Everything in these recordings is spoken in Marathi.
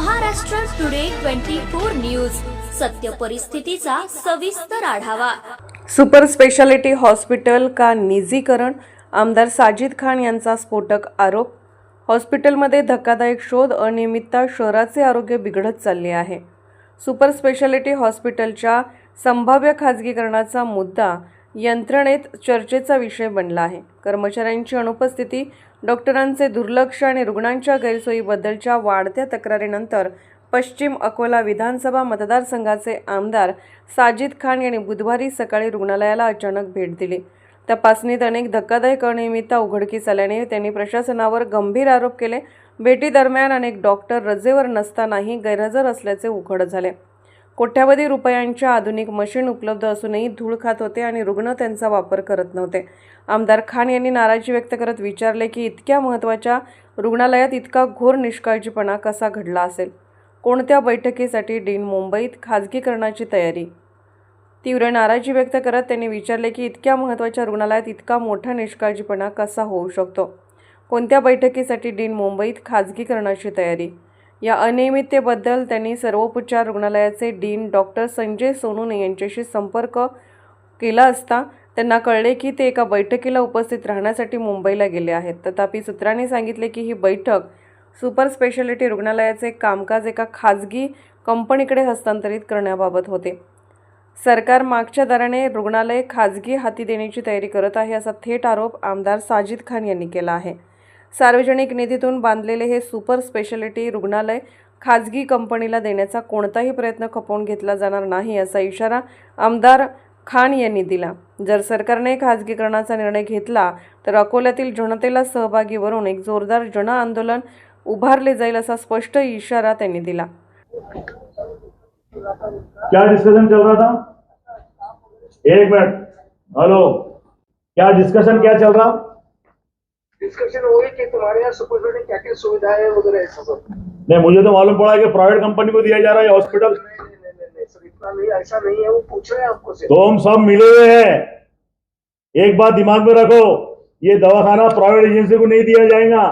Maharashtra today twenty four news. सत्य परिस्थितीचा सविस्तर आढावा. सुपर स्पेशालिटी हॉस्पिटल का निजीकरण? आमदार साजिद खान यांचा स्फोटक आरोप. हॉस्पिटलमध्ये धक्कादायक शोध अनियमितता शहराचे आरोग्य बिघडत चालले आहे. सुपर स्पेशालिटी हॉस्पिटलच्या संभाव्य खाजगीकरणाचा मुद्दा यंत्रणेत चर्चेचा विषय बनला आहे. कर्मचाऱ्यांची अनुपस्थिती डॉक्टरांचे दुर्लक्ष आणि रुग्णांच्या गैरसोयीबद्दलच्या वाढत्या तक्रारीनंतर पश्चिम अकोला विधानसभा मतदारसंघाचे आमदार साजिद खान यांनी बुधवारी सकाळी रुग्णालयाला अचानक भेट दिली. तपासणीत अनेक धक्कादायक अनियमितता उघडकीस आल्याने त्यांनी प्रशासनावर गंभीर आरोप केले. भेटीदरम्यान अनेक डॉक्टर रजेवर नसतानाही गैरहजर असल्याचे उघड झाले. कोट्यावधी रुपयांच्या आधुनिक मशीन उपलब्ध असूनही धूळ खात होते आणि रुग्ण त्यांचा वापर करत नव्हते. आमदार खान यांनी नाराजी व्यक्त करत विचारले की इतक्या महत्त्वाच्या रुग्णालयात इतका घोर निष्काळजीपणा कसा घडला असेल? कोणत्या बैठकीसाठी डीन मुंबईत खाजगीकरणाची तयारी? तीव्र नाराजी व्यक्त करत त्यांनी विचारले की इतक्या महत्त्वाच्या रुग्णालयात इतका मोठा निष्काळजीपणा कसा होऊ शकतो? कोणत्या बैठकीसाठी डीन मुंबईत खाजगीकरणाची तयारी? या अनियमिततेबद्दल त्यांनी सर्वोपचार रुग्णालयाचे डीन डॉक्टर संजय सोनूने यांच्याशी संपर्क केला असता त्यांना कळले की ते एका बैठकीला उपस्थित राहण्यासाठी मुंबईला गेले आहेत. तथापि सूत्रांनी सांगितले की ही बैठक सुपर स्पेशालिटी रुग्णालयाचे कामकाज एका खाजगी कंपनीकडे हस्तांतरित करण्याबाबत होते. सरकार मागच्या दराने रुग्णालय खाजगी हाती देण्याची तयारी करत आहे असा थेट आरोप आमदार साजिद खान यांनी केला आहे. सार्वजनिक निधीतून बांधलेले हे सुपर स्पेशालिटी रुग्णालय खाजगी कंपनीला देण्याचा कोणताही प्रयत्न खपवून घेतला जाणार नाही असा इशारा आमदार खान यांनी दिला. जर सरकारने खाजगीकरणाचा निर्णय घेतला तर अकोल्यातील जनतेला सहभागी वरून एक जोरदार जन आंदोलन उभारले जाईल असा स्पष्ट इशारा त्यांनी दिला. क्या डिस्कशन चल रहा था? एक मिनट हेलो क्या डिस्कशन क्या चल रहा? डिस्कशन हो रही कि तुम्हारे यहाँ सुपर में क्या क्या सुविधाएँ वगैरह है सब। नहीं मुझे तो मालूम पड़ा कि प्राइवेट कंपनी को दिया जा रहा है हॉस्पिटल नहीं नहीं नहीं नहीं सर इतना नहीं ऐसा नहीं है वो पूछ रहे हैं आपको सिर्फ़ तो हम सब मिले हुए हैं। एक बात दिमाग में रखो ये दवाखाना प्राइवेट एजेंसी को नहीं दिया जाएगा।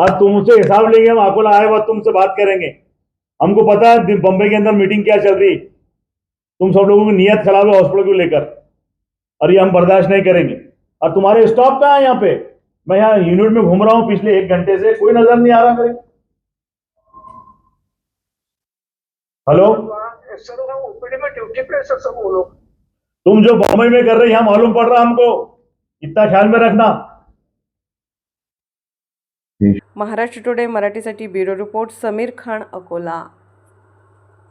आज तुमसे हिसाब लेंगे हम अकोला आए बाद तुमसे बात करेंगे। हमको पता है बम्बई के अंदर मीटिंग क्या चल रही। तुम सब लोगों की नीयत खराब है हॉस्पिटल को लेकर। और ये हम बर्दाश्त नहीं करेंगे। और तुम्हारे स्टॉफ कहाँ है यहाँ पे? मैं यहाँ यूनिट में घूम रहा हूं पिछले एक घंटे से कोई नजर नहीं आ रहा मेरे। हेलो? तुम जो बॉम्बे में कर रहे यहां मालूम पड़ रहा हमको। इतना ख्याल में रखना। महाराष्ट्र टुडे मराठीसाठी ब्युरो रिपोर्ट समीर खान अकोला।